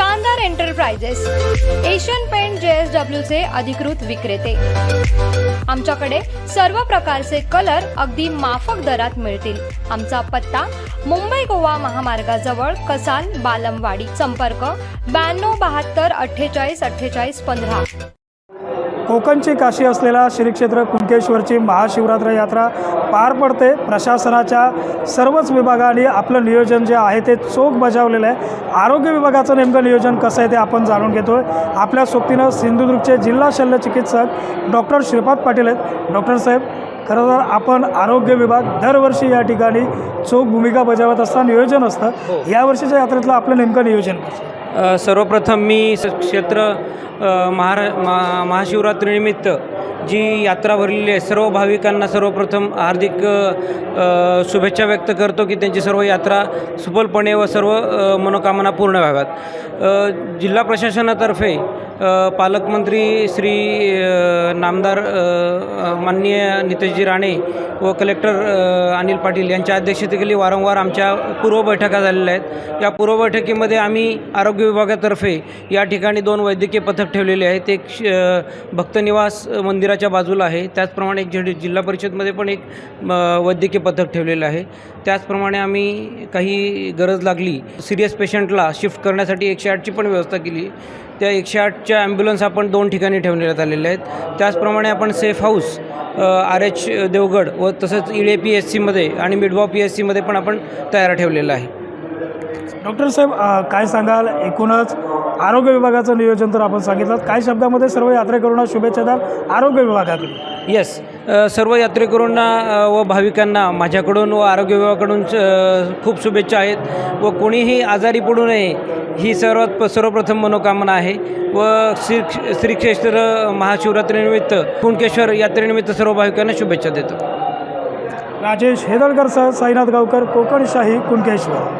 Enterprises Asian paint JSW चे अधिकृत विक्रेते. आमच्याकडे सर्व प्रकारचे कलर अगदी माफक दरात मिळतील. आमचा पत्ता मुंबई गोवा महामार्गाजवळ कसाल बालमवाडी संपर्क ब्याण्णव बहात्तर अठ्ठेचाळीस अठ्ठेचाळीस पंधरा. कोकणची काशी असलेल्या श्री क्षेत्र कुणकेश्वरची महाशिवरात्र यात्रा पार पडते. प्रशासनाच्या सर्वच विभागाने आपलं नियोजन जे आहे ते चोख बजावलेलं आहे. आरोग्य विभागाचं नेमकं नियोजन कसं आहे ते आपण जाणून घेतो आहे आपल्या सोबतीनं सिंधुदुर्गचे जिल्हा शल्य चिकित्सक डॉक्टर श्रीपाद पाटील आहेत. डॉक्टर साहेब खरं तर आपण आरोग्य विभाग दरवर्षी या ठिकाणी चोख भूमिका बजावत असता नियोजन असतं. यावर्षीच्या यात्रेतलं आपलं नेमकं नियोजन कसं सर्वप्रथम मी स- क्षेत्र महारा मा महाशिवरात्रीनिमित्त जी यात्रा भरलेली आहे सर्व भाविकांना सर्वप्रथम हार्दिक शुभेच्छा व्यक्त करतो की त्यांची सर्व यात्रा सुफलपणे व सर्व मनोकामना पूर्ण व्हाव्यात. जिल्हा प्रशासनातर्फे पालकमंत्री श्री नामदार माननीय नितेशजी राणे व कलेक्टर अनिल पाटील यांच्या अध्यक्षतेखाली वारंवार आमच्या पूर्व बैठका झालेल्या आहेत. या पूर्व बैठकीमध्ये आम्ही आरोग्य विभागातर्फे या ठिकाणी दोन वैद्यकीय पथक ठेवलेले आहेत. एक श- भक्तनिवास मंदिराच्या बाजूला आहे. त्याचप्रमाणे एक जि जिल्हा परिषदमध्ये पण एक म, वैद्यकीय पथक ठेवलेलं आहे. त्याचप्रमाणे आम्ही काही गरज लागली सिरियस पेशंटला शिफ्ट करण्यासाठी एकशे आठची पण व्यवस्था केली. त्या एकशे आठच्या ॲम्ब्युलन्स आपण दोन ठिकाणी ठेवण्यात आलेल्या आहेत. त्याचप्रमाणे आपण safe house R H Devgad व तसंच इळे पी एस सीमध्ये आणि मिडगाव पी एस सीमध्ये पण आपण तयार ठेवलेलं आहे. डॉक्टर साहेब काय सांगाल? एकूणच आरोग्य विभागाचं नियोजन तर आपण सांगितलं. काही शब्दामध्ये सर्व यात्रेकरूंना शुभेच्छा द्याल? आरोग्य विभागाकडे येस सर्व यात्रेकरूंना व भाविकांना माझ्याकडून व आरोग्य विभागाकडून खूप शुभेच्छा आहेत व कोणीही आजारी पडू नये ही सर्वात सर्वप्रथम मनोकामना आहे व श्री श्री क्षेत्र महाशिवरात्रीनिमित्त कुणकेश्वर यात्रेनिमित्त सर्व भाविकांना शुभेच्छा देतो. राजेश हेदळकरसह साईनाथ गावकर कोकणशाही कुणकेश्वर.